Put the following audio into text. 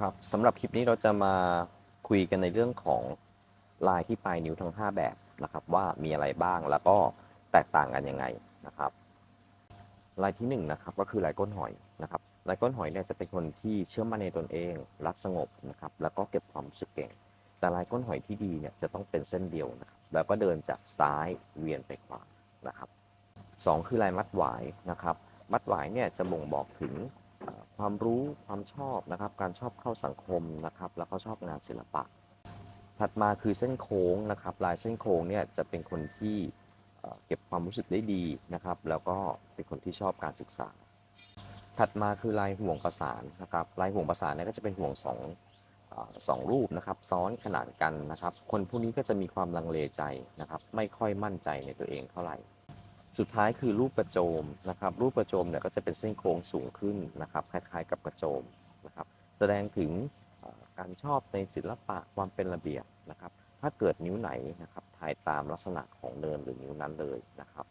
ครับสำหรับคลิปนี้เราจะมาคุยกันในเรื่องของลายที่ปลายนิ้วทั้ง 5 แบบนะครับ ว่ามีอะไรบ้างแล้วก็แตกต่างกันยังไงนะครับ ลายที่1นงนะครับก็คือลายก้นหอยนะครับลายก้นหอยเนี่ยจะเป็นคนที่เชื่อมั่นในตนเอง รักสงบนะครับแล้วก็เก็บความสึกเก่ง แต่ลายก้นหอยที่ดีเนี่ยจะต้องเป็นเส้นเดียวนะครับแล้วก็เดินจากซ้ายเวียนไปขวานะครับสองคือลายมัดหวายนะครับ มัดหวายเนี่ยจะบ่งบอกถึง ความรู้ความชอบนะครับ การชอบเข้าสังคมนะครับ แล้วก็ชอบงานศิลปะ ถัดมาคือเส้นโค้งนะครับ ลายเส้นโค้งเนี่ยจะเป็นคนที่เก็บความรู้สึกได้ดีนะครับ แล้วก็เป็นคนที่ชอบการศึกษา ถัดมาคือลายห่วงประสานนะครับ ลายห่วงประสานเนี่ยก็จะเป็นห่วงสองสองรูปนะครับซ้อนขนานกันนะครับ คนพวกนี้ก็จะมีความลังเลใจนะครับ ไม่ค่อยมั่นใจในตัวเองเท่าไหร่ สุดท้ายคือรูปกระโจมนะครับรูปกระโจมเนี่ยก็จะเป็นเส้นโค้งสูงขึ้นนะครับคล้ายๆกับกระโจมนะครับแสดงถึงการชอบในศิลปะความเป็นระเบียบนะครับถ้าเกิดนิ้วไหนนะครับถ่ายตามลักษณะของเนินหรือนิ้วนั้นเลยนะครับ